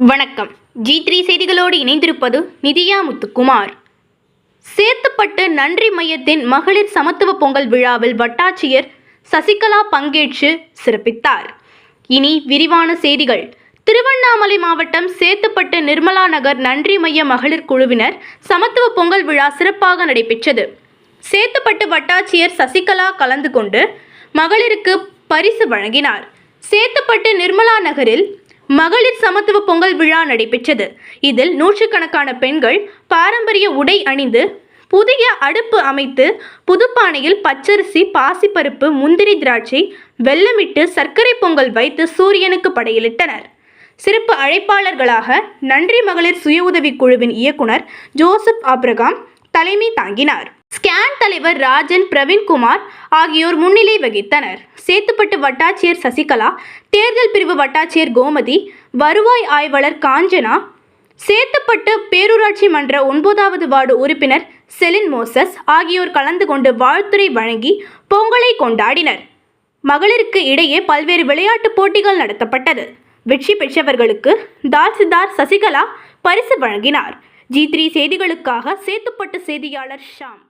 வணக்கம். G three செய்திகளோடு இணைந்திருப்பது நிதியா முத்துக்குமார். சேத்துப்பட்டு நன்றி மையத்தின் மகளிர் சமத்துவ பொங்கல் விழாவில் வட்டாட்சியர் சசிகலா பங்கேற்று சிறப்பித்தார். இனி விரிவான செய்திகள். திருவண்ணாமலை மாவட்டம் சேத்துப்பட்டு நிர்மலா நகர் நன்றி மைய மகளிர் குழுவினர் சமத்துவ பொங்கல் விழா சிறப்பாக நடைபெற்றது. சேத்துப்பட்டு வட்டாட்சியர் சசிகலா கலந்து கொண்டு மகளிருக்கு பரிசு வழங்கினார். சேத்துப்பட்டு நிர்மலா நகரில் மகளிர் சமத்துவ பொங்கல் விழா நடைபெற்றது. இதில் நூற்றுக்கணக்கான பெண்கள் பாரம்பரிய உடை அணிந்து புதிய அடுப்பு அமைத்து புதுப்பானையில் பச்சரிசி பாசிப்பருப்பு முந்திரி திராட்சை வெல்லமிட்டு சர்க்கரை பொங்கல் வைத்து சூரியனுக்கு படையலிட்டனர். சிறப்பு அழைப்பாளர்களாக நன்றி மகளிர் சுய உதவிக் குழுவின் இயக்குனர் ஜோசப் ஆப்ரகாம் தலைமை தாங்கினார். ஸ்கேன் தலைவர் ராஜன் பிரவீன்குமார் ஆகியோர் முன்னிலை வகித்தனர். சேத்துப்பட்டு வட்டாட்சியர் சசிகலா தேர்தல் பிரிவு வட்டாட்சியர் கோமதி வருவாய் ஆய்வாளர் காஞ்சனா சேத்துப்பட்டு பேரூராட்சி மன்ற ஒன்பதாவது வார்டு உறுப்பினர் செலின் மோசஸ் ஆகியோர் கலந்து கொண்டு வாழ்த்துறை வழங்கி பொங்கலை கொண்டாடினர். மகளிருக்கு இடையே பல்வேறு விளையாட்டுப் போட்டிகள் நடத்தப்பட்டது. வெற்றி பெற்றவர்களுக்கு தாசில்தார் சசிகலா பரிசு வழங்கினார். ஜி த்ரீ செய்திகளுக்காக சேத்துப்பட்டு செய்தியாளர் ஷாம்.